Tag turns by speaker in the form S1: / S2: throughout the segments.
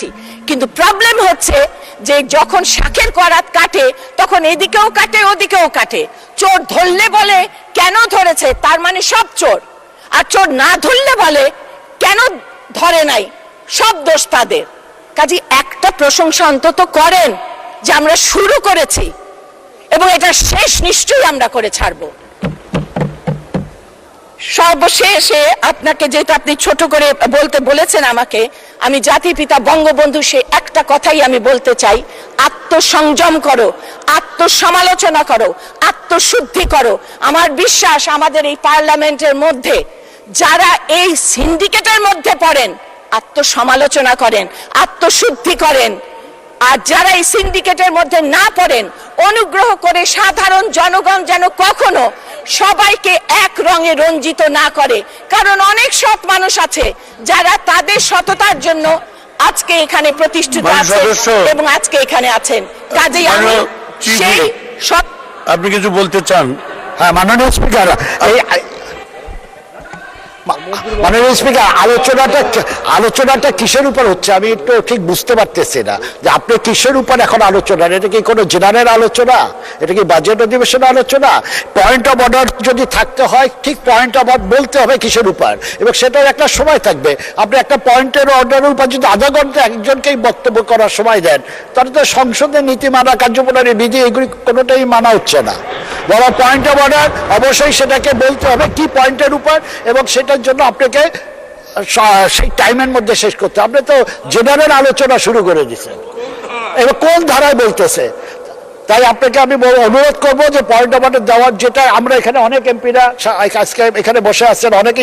S1: করেছি। কিন্তু প্রবলেম হচ্ছে যে যখন শাখের করাত কাটে, তখন এদিকেও কাটে, ওদিকেও কাটে। চোর ধরলে বলে, কেন ধরেছে? তার মানে সব চোর। আর চোর না ধরলে বলে, কেন ধরে নাই? সব দোষ তাদের। কাজে, একটা প্রশংসা অন্তত করেন যে আমরা শুরু করেছি। এবং এটা শেষ নিশ্চয়ই আমরা করে ছাড়বো। সর্বশেষে আপনাকে যেটা আপনি ছোট করে বলতে বলেছেন আমাকে, আমি জাতির পিতা, বঙ্গবন্ধু, সে একটা কথাই আমি বলতে চাই। আত্মসংযম করো, আত্মসমালোচনা করো, আত্মশুদ্ধি করো। আমার বিশ্বাস, আমাদের এই পার্লামেন্টের মধ্যে যারা এই সিন্ডিকেটের মধ্যে পড়েন, আত্মসমালোচনা করেন, আত্মশুদ্ধি করেন। আর যারা এই সিন্ডিকেটের মধ্যে না পড়েন, অনুগ্রহ করে সাধারণ জনগণ যেন কখনো সবাইকে এক রঙে রঞ্জিত না করে। কারণ অনেক সৎ মানুষ আছে যারা তাদের সততার জন্য আজকে এখানে প্রতিষ্ঠিত আছে
S2: সদস্য।
S1: এবং আজকে এখানে আছেন। কাজেই আমি সেই সৎ
S2: আপনি কিছু বলতে চান?
S3: হ্যাঁ মাননীয় স্পিকার মাননীয় স্পিকার, আলোচনাটা আলোচনাটা কিসের উপর হচ্ছে? আমি একটু ঠিক বুঝতে পারতেছি না। যে আপনি কিসের উপর এখন আলোচনা? এটা কি কোনো জেনারেল আলোচনা? এটা কি বাজেট অধিবেশন আলোচনা? পয়েন্ট অফ অর্ডার যদি থাকতে হয়, ঠিক পয়েন্ট অফ অর্ডার বলতে হবে কিসের উপর? এবং সেটার একটা সময় থাকবে। আপনি একটা পয়েন্টের অর্ডারের উপর যদি আধা ঘণ্টা একজনকেই বক্তব্য করার সময় দেন, তাহলে তো সংসদের নীতি মানা কার্যপ্রণালী, বিধি, এগুলি কোনোটাই মানা হচ্ছে না। বাবা পয়েন্ট অফ অর্ডার অবশ্যই সেটাকে বলতে হবে কি পয়েন্টের উপর, এবং সেটার জন্য আপনাকে সেই টাইমের মধ্যে শেষ করতে। আপনি তো জেনারেল আলোচনা শুরু করে দিচ্ছেন এবার কোন ধারায় বলতেছে? তাই আপনাকে আমি অনুরোধ করব যে পয়েন্ট অফ অর্ডার দেওয়ার যেটা আমরা এখানে অনেক এমপিরা আজকে এখানে বসে আছেন, অনেকে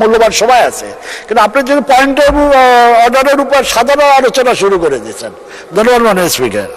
S3: মূল্যবান সময় আছে। কিন্তু আপনি যদি পয়েন্ট অফ অর্ডারের উপর সাধারণ আলোচনা শুরু করে দিয়েছেন। ধন্যবাদ, মাননীয় স্পিকার